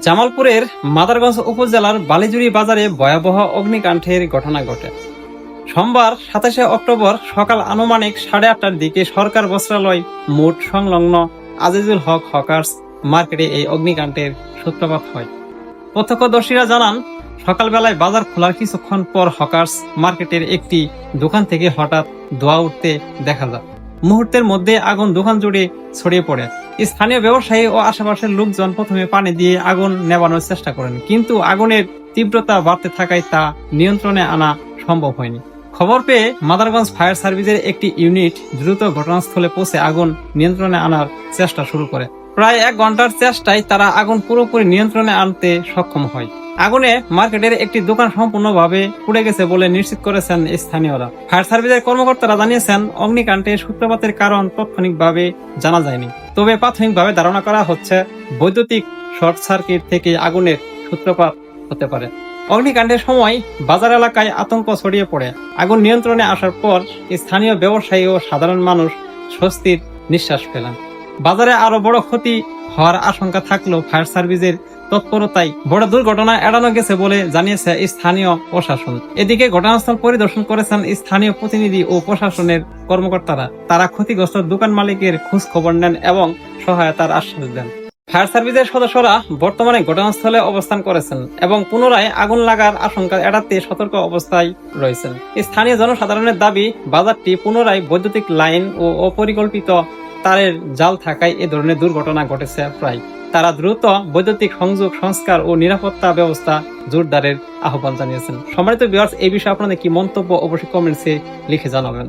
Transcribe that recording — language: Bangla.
জামালপুরের মাদারগঞ্জ উপজেলার বালিজুরি বাজারে ভয়াবহ অগ্নিকাণ্ডের ঘটনা ঘটে। সোমবার সাতাশে অক্টোবর সকাল আনুমানিক সাড়ে আটটার দিকে সরকার বস্ত্রালয়, মোট সংলগ্ন আজিজুল হক হকার্স মার্কেটে এই অগ্নিকাণ্ডের সূত্রপাত হয়। প্রত্যক্ষদর্শীরা জানান, সকালবেলায় বাজার খোলার কিছুক্ষণ পর হকার্স মার্কেটের একটি দোকান থেকে হঠাৎ ধোয়া উঠতে দেখা যায়। মুহূর্তের মধ্যে আগুন দোকান জুড়ে ছড়িয়ে পড়ে। স্থানীয় ব্যবসায়ী ও আশেপাশের লোকজন প্রথমে পানি দিয়ে আগুন নেভানোর চেষ্টা করেন, কিন্তু আগুনের তীব্রতা বাড়তে থাকায় তা নিয়ন্ত্রণে আনা সম্ভব হয়নি। খবর পেয়ে মাদারগঞ্জ ফায়ার সার্ভিসের একটি ইউনিট দ্রুত ঘটনাস্থলে পৌঁছে আগুন নিয়ন্ত্রণে আনার চেষ্টা শুরু করে। প্রায় এক ঘণ্টার চেষ্টায় তারা আগুন পুরোপুরি নিয়ন্ত্রণে আনতে সক্ষম হয়। আগুনে মার্কেটের একটি দোকান সম্পূর্ণভাবে পুড়ে গেছে বলে নিশ্চিত করেছেন স্থানীয়রা। ফায়ার সার্ভিসের কর্মকর্তারা জানিয়েছেন অগ্নিকাণ্ডের সূত্রপাতের কারণ তাৎক্ষণিকভাবে জানা যায়নি। তবে প্রাথমিকভাবে ধারণা করা হচ্ছে বৈদ্যুতিক শর্ট সার্কিট থেকে আগুনের সূত্রপাত হতে পারে। অগ্নিকাণ্ডের সময় বাজার এলাকায় আতঙ্ক ছড়িয়ে পড়ে। আগুন নিয়ন্ত্রণে আসার পর স্থানীয় ব্যবসায়ী ও সাধারণ মানুষ স্বস্তির নিঃশ্বাস ফেলেন। বাজারে আরও বড় ক্ষতি হওয়ার আশঙ্কা থাকলেও ফায়ার সার্ভিসের তৎপরতায় বড় দুর্ঘটনা এড়ানো গেছে বলে জানিয়েছে স্থানীয় প্রশাসন। এদিকে ঘটনাস্থল পরিদর্শন করেছেন স্থানীয় প্রতিনিধি ও প্রশাসনের কর্মকর্তারা। তারা ক্ষতিগ্রস্ত দোকান মালিকের খোঁজ খবর নেন এবং সহায়তার আশ্বাস দেন। ফায়ার সার্ভিসের সদস্যরা বর্তমানে ঘটনাস্থলে অবস্থান করেছেন এবং পুনরায় আগুন লাগার আশঙ্কা এড়াতে সতর্ক অবস্থায় রয়েছেন। স্থানীয় জনসাধারণের দাবি, বাজারটি পুনরায় বৈদ্যুতিক লাইন ও অপরিকল্পিত তারের জাল থাকায় এ ধরনের দুর্ঘটনা ঘটেছে প্রায়। তারা দ্রুত বৈদ্যুতিক সংযোগ, সংস্কার ও নিরাপত্তা ব্যবস্থা জোরদারের আহ্বান জানিয়েছেন। সম্মানিত বিয়ার্স এই বিষয়ে আপনাদের কি মন্তব্য, অবশ্যই কমেন্টসে লিখে জানাবেন।